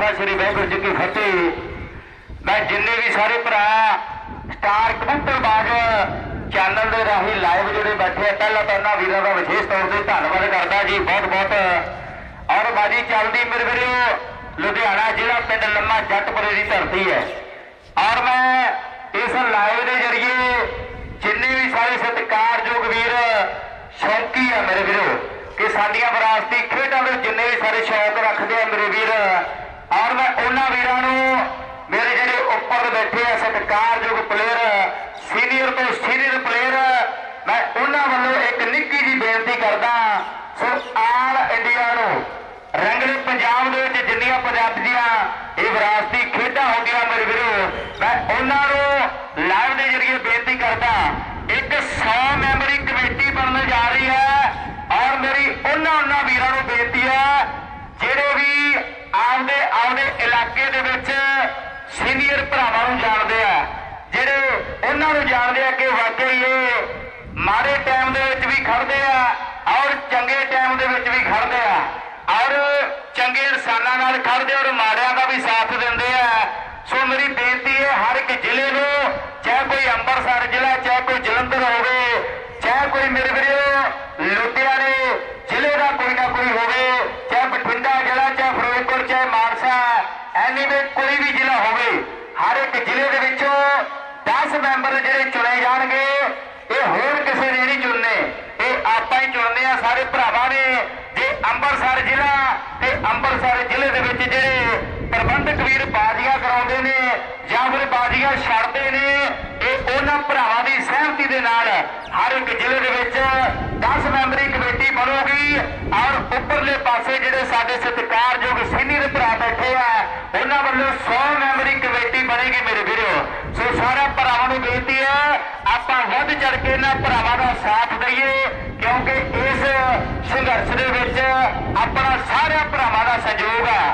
ਖਾਲਸਾ ਸ੍ਰੀ ਵਾਹਿਗੁਰੂ ਜੀ ਕੀ ਫਤਿਹ। ਮੈਂ ਜਿੰਨੇ ਵੀ ਸਾਰੇ ਭਰਾ ਸਟਾਰ ਕਬੂਤਰਬਾਜ਼ ਚੈਨਲ ਦੇ ਰਾਹੀਂ ਲਾਈਵ ਜਿਹੜੇ ਬੈਠੇ ਆ, ਪਹਿਲਾਂ ਤਾਂ ਉਹਨਾਂ ਵੀਰਾਂ ਦਾ ਵਿਸ਼ੇਸ਼ ਤੌਰ ਤੇ ਧੰਨਵਾਦ ਕਰਦਾ ਜੀ ਬਹੁਤ ਬਹੁਤ ਔਰ ਬਾਜੀ ਚੱਲਦੀ ਮੇਰੇ ਵੀਰੋ, ਲੁਧਿਆਣਾ ਜ਼ਿਲ੍ਹਾ ਪਿੰਡ ਲੰਮਾ ਜੱਟਪੁਰੇ ਦੀ ਧਰਤੀ ਹੈ। ਔਰ ਮੈਂ ਇਸ ਲਾਈਵ ਦੇ ਜ਼ਰੀਏ ਜਿੰਨੇ ਵੀ ਸਾਰੇ ਸਤਿਕਾਰਯੋਗ ਵੀਰ, ਸ਼ੌਕੀ ਆ ਮੇਰੇ ਵੀਰੋ, ਕਿ ਸਾਡੀਆਂ ਵਿਰਾਸਤੀ ਖੇਡਾਂ ਦੇ ਜਿੰਨੇ ਵੀ ਸਾਰੇ ਸ਼ੌਕ ਰੱਖਦੇ ਆ ਮੇਰੇ ਵੀਰ ਔਰ ਮੈਂ ਉਹਨਾਂ ਵੀਰਾਂ ਨੂੰ, ਮੇਰੇ ਜਿਹੜੇ ਉੱਪਰ ਬੈਠੇ ਆ ਸਤਿਕਾਰਯੋਗ ਪਲੇਅਰ ਸੀਨੀਅਰ ਤੋਂ ਸੀਨੀਅਰ ਪਲੇਅਰ ਮੈਂ ਉਹਨਾਂ ਵੱਲੋਂ ਇੱਕ ਨਿੱਕੀ ਜੀ ਬੇਨਤੀ ਕਰਦਾ ਸੋ ਆਲ ਇੰਡੀਆ ਨੂੰ, ਰੰਗਲੇ ਪੰਜਾਬ ਦੇ ਵਿੱਚ ਜਿੰਨੀਆਂ ਪੰਜਾਬ ਦੀਆਂ ਇਹ ਵਿਰਾਸਤੀ ਖੇਡਾਂ ਹੁੰਦੀਆਂ ਮੇਰੇ ਵੀਰੋ, ਮੈਂ ਉਹਨਾਂ ਨੂੰ ਲਾਈਵ ਦੇ ਜ਼ਰੀਏ ਬੇਨਤੀ ਕਰਦਾ ਇੱਕ 100 ਮੈਂਬਰੀ ਕਮੇਟੀ ਬਣਨ ਜਾ ਰਹੀ ਹੈ ਔਰ ਮੇਰੀ ਉਹਨਾਂ ਉਹਨਾਂ ਵੀਰਾਂ ਨੂੰ ਬੇਨਤੀ ਹੈ ਜਿਹੜੇ ਵੀ ਆਪਦੇ ਆਪਦੇ ਇਲਾਕੇ ਦੇ ਵਿੱਚ ਸੀਨੀਅਰ ਭਰਾਵਾਂ ਨੂੰ ਜਾਣਦੇ ਆ ਜਿਹੜੇ ਉਹਨਾਂ ਨੂੰ ਜਾਣਦੇ ਆ ਕਿ ਵਾਕਈ ਇਹ ਮਾੜੇ ਟਾਈਮ ਦੇ ਵਿੱਚ ਵੀ ਖੜਦੇ ਆ ਔਰ ਚੰਗੇ ਟਾਈਮ ਦੇ ਵਿੱਚ ਵੀ ਖੜਦੇ ਆ। ਔਰ ਚੰਗੇ ਇਨਸਾਨਾਂ ਨਾਲ ਖੜਦੇ ਔਰ ਮਾੜਿਆਂ ਦਾ ਵੀ ਸਾਥ ਦਿੰਦੇ ਆ। ਸੋ ਮੇਰੀ ਬੇਨਤੀ ਹੈ, ਹਰ ਇੱਕ ਜ਼ਿਲ੍ਹੇ ਨੂੰ, ਚਾਹੇ ਕੋਈ ਅੰਮ੍ਰਿਤਸਰ ਜ਼ਿਲ੍ਹਾ, ਚਾਹੇ ਕੋਈ ਜਲੰਧਰ ਹੋਵੇ, ਚਾਹੇ ਕੋਈ ਮੇਰੇ ਵੀਰੋ ਲੁਧਿਆਣੇ ਜ਼ਿਲ੍ਹੇ ਦਾ ਕੋਈ ਨਾ ਕੋਈ ਹੋਵੇ, ਚਾਹੇ ਬਠਿੰਡਾ ਜ਼ਿਲ੍ਹਾ, ਚਾਹੇ ਫਿਰੋਜ਼ਪੁਰ, ਚਾਹੇ ਮਾਨਸਾ ਐਨੀਵੇ ਕੋਈ ਵੀ ਜ਼ਿਲ੍ਹਾ ਹੋਵੇ, ਹਰ ਇੱਕ ਜ਼ਿਲ੍ਹੇ ਦੇ ਵਿੱਚ ਮੈਂਬਰ ਜਿਹੜੇ ਚੁਣੇ ਜਾਣਗੇ, ਇਹ ਹੋਰ ਕਿਸੇ ਨੇ ਨਹੀਂ ਚੁਣਨੇ। ਇਹ ਆਪਾਂ ਹੀ ਚੁਣਦੇ ਆ, ਸਾਰੇ ਭਰਾਵਾਂ ਨੇ। ਜੇ ਅੰਮ੍ਰਿਤਸਰ ਜ਼ਿਲ੍ਹਾ ਤੇ ਅੰਮ੍ਰਿਤਸਰ ਜ਼ਿਲ੍ਹੇ ਦੇ ਵਿੱਚ ਜਿਹੜੇ ਪ੍ਰਬੰਧਕ ਵੀਰ ਬਾਜ਼ੀਆਂ ਕਰਾਉਂਦੇ ਨੇ ਜਾਂ ਫਿਰ ਬਾਜ਼ੀਆਂ ਛੱਡਦੇ ਨੇ, ਇਹ ਉਹਨਾਂ ਭਰਾਵਾਂ ਦੀ ਸਹਿਮਤੀ ਦੇ ਨਾਲ ਹਰ ਇੱਕ ਜ਼ਿਲ੍ਹੇ ਦੇ ਵਿੱਚ 10 ਮੈਂਬਰੀ ਕਮੇਟੀ ਬਣੂਗੀ ਔਰ ਉੱਪਰਲੇ ਪਾਸੇ ਜਿਹੜੇ ਸਾਡੇ ਸਤਿਕਾਰਯੋਗ ਸੀਨੀਅਰ ਭਰਾ ਬੈਠੇ ਆ, ਉਹਨਾਂ ਵੱਲੋਂ 100 ਮੈਂਬਰੀ ਕਮੇਟੀ ਬਣੇਗੀ ਮੇਰੇ ਵੀਰੋ ਸੋ ਸਾਰਾ ਭਰਾਵਾਂ ਨੂੰ ਬੇਨਤੀ ਹੈ ਆਪਾਂ ਵੱਧ ਚੜ ਕੇ ਇਹਨਾਂ ਭਰਾਵਾਂ ਦਾ ਸਾਥ ਦਈਏ, ਕਿਉਂਕਿ ਇਸ ਸੰਘਰਸ਼ ਦੇ ਵਿੱਚ ਆਪਣਾ ਸਾਰਿਆਂ ਭਰਾਵਾਂ ਦਾ ਸਹਿਯੋਗ ਹੈ।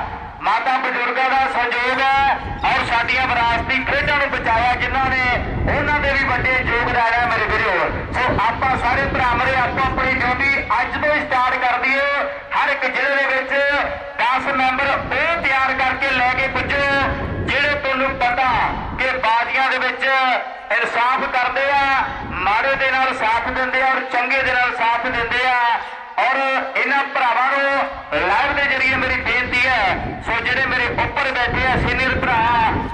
ਮਾਤਾ ਬਜ਼ੁਰਗਾਂ ਦਾ ਸਹਿਯੋਗ ਹੈ ਔਰ ਸਾਡੀਆਂ ਵਿਰਾਸਤੀ ਖੇਡਾਂ ਨੂੰ ਬਚਾਇਆ ਜਿਨ੍ਹਾਂ ਨੇ, ਉਹਨਾਂ ਦੇ ਵੀ ਵੱਡੇ ਯੋਗਦਾਨ ਹੈ ਮੇਰੇ ਵੀਰੋ। ਸੋ ਆਪਾਂ ਸਾਰੇ ਭਰਾ ਮੇਰੇ, ਆਪੋ ਆਪਣੀ ਡਿਊਟੀ ਅੱਜ ਤੋਂ ਸਟਾਰਟ ਕਰ ਦਈਏ। ਹਰ ਇੱਕ ਜ਼ਿਲ੍ਹੇ ਦੇ ਵਿੱਚ 10 ਮੈਂਬਰ ਉਹ ਤਿਆਰ ਕਰਕੇ ਲੈ ਕੇ ਪੁੱਜੋ, ਜਿਹੜੇ ਤੁਹਾਨੂੰ ਪਤਾ ਬਾਜ਼ੀਆਂ ਦੇ ਵਿੱਚ ਇਨਸਾਫ ਕਰਦੇ ਆ, ਮਾੜੇ ਦੇ ਨਾਲ ਸਾਥ ਦਿੰਦੇ ਆ ਔਰ ਚੰਗੇ ਦੇ ਨਾਲ ਸਾਥ ਦਿੰਦੇ ਆ। ਔਰ ਇਹਨਾਂ ਭਰਾਵਾਂ ਨੂੰ ਲਾਈਵ ਦੇ ਜ਼ਰੀਏ ਮੇਰੀ ਬੇਨਤੀ ਹੈ, ਸੋ ਜਿਹੜੇ ਮੇਰੇ ਉੱਪਰ ਬੈਠੇ ਆ ਸੀਨੀਅਰ ਭਰਾ,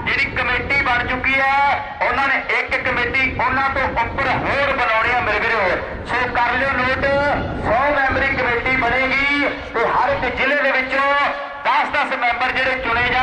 ਜਿਹੜੀ ਕਮੇਟੀ ਬਣ ਚੁੱਕੀ ਹੈ, ਉਹਨਾਂ ਨੇ ਇੱਕ ਕਮੇਟੀ ਉਹਨਾਂ ਤੋਂ ਉੱਪਰ ਹੋਰ ਬਣਾਉਣੀ ਆ ਮੇਰੇ ਵੀਰੋ। ਸੋ ਕਰ ਲਿਓ ਨੋਟ 100 ਮੈਂਬਰੀ ਕਮੇਟੀ ਬਣੇਗੀ ਤੇ ਹਰ ਇੱਕ ਜ਼ਿਲ੍ਹੇ ਦੇ ਵਿੱਚੋਂ 10-10 ਮੈਂਬਰ ਜਿਹੜੇ ਚੁਣੇ ਜਾਣਗੇ।